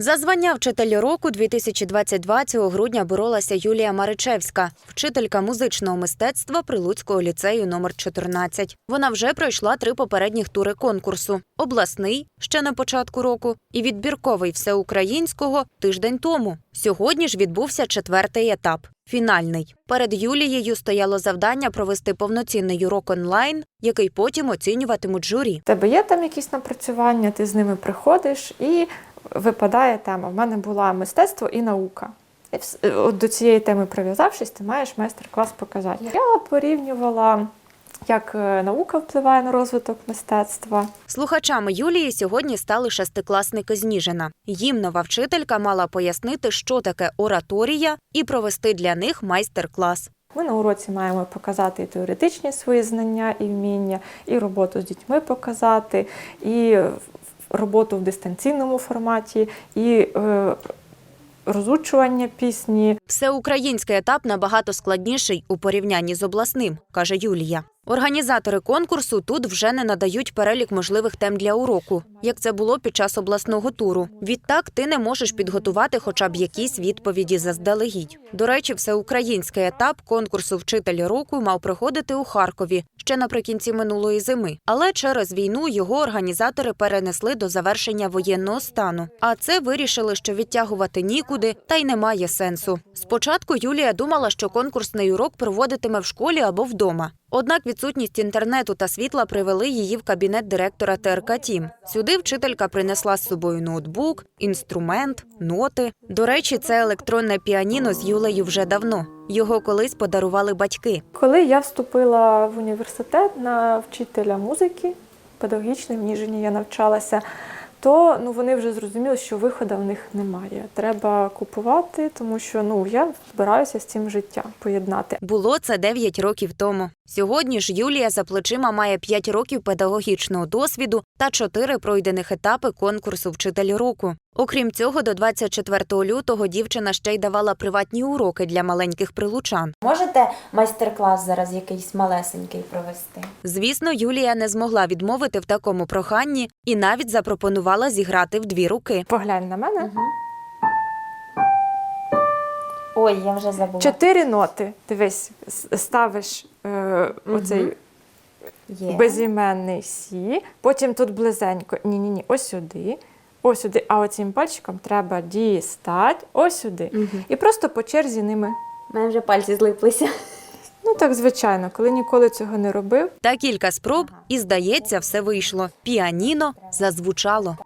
За звання вчитель року 2022 цього грудня боролася Юлія Маричевська, вчителька музичного мистецтва Прилуцького ліцею номер 14. Вона вже пройшла три попередніх тури конкурсу: обласний ще на початку року, і відбірковий всеукраїнського тиждень тому. Сьогодні ж відбувся четвертий етап фінальний. Перед Юлією стояло завдання провести повноцінний урок онлайн, який потім оцінюватимуть журі. Тебе є там якісь напрацювання, ти з ними приходиш і випадає тема. В мене була мистецтво і наука. І от до цієї теми прив'язавшись, ти маєш майстер-клас показати. Я порівнювала, як е, наука впливає на розвиток мистецтва. Слухачами Юлії сьогодні стали шестикласники з Ніжина. Їм нова вчителька мала пояснити, що таке ораторія, і провести для них майстер-клас. Ми на уроці маємо показати і теоретичні свої знання і вміння, і роботу з дітьми показати, і роботу в дистанційному форматі, і е, розучування пісні, Всеукраїнський етап набагато складніший у порівнянні з обласним, каже Юлія. Організатори конкурсу тут вже не надають перелік можливих тем для уроку, як це було під час обласного туру. Відтак ти не можеш підготувати хоча б якісь відповіді заздалегідь. До речі, всеукраїнський етап конкурсу Вчитель року мав проходити у Харкові ще наприкінці минулої зими. Але через війну його організатори перенесли до завершення воєнного стану. А це вирішили, що відтягувати нікуди, та й немає сенсу. Спочатку Юлія думала, що конкурсний урок проводитиме в школі або вдома. Однак відсутність інтернету та світла привели її в кабінет директора ТРК Тім. Сюди вчителька принесла з собою ноутбук, інструмент, ноти. До речі, це електронне піаніно з Юлею вже давно. Його колись подарували батьки. Коли я вступила в університет на вчителя музики, педагогічної в Ніжині я навчалася, то ну, вони вже зрозуміли, що виходу в них немає. Треба купувати, тому що ну, я збираюся з цим життя поєднати. Було це 9 років тому. Сьогодні ж Юлія за плечима має 5 років педагогічного досвіду та 4 пройдених етапи конкурсу Вчитель року. Окрім цього, до 24 лютого дівчина ще й давала приватні уроки для маленьких прилучан. Можете майстер-клас зараз якийсь малесенький провести? Звісно, Юлія не змогла відмовити в такому проханні і навіть запропонувала зіграти в дві руки. Поглянь на мене. Угу. Ой, я вже забула. Чотири ноти. Дивись, ставиш е, оцей Є. безіменний сі, потім тут близенько. Ні, ні, ні, ось сюди. Ось сюди, а оцим пальчиком треба дістати ось сюди. І просто по черзі ними. У мене вже пальці злиплися. Ну так, звичайно, коли ніколи цього не робив. Та кілька спроб, і здається, все вийшло. Піаніно зазвучало.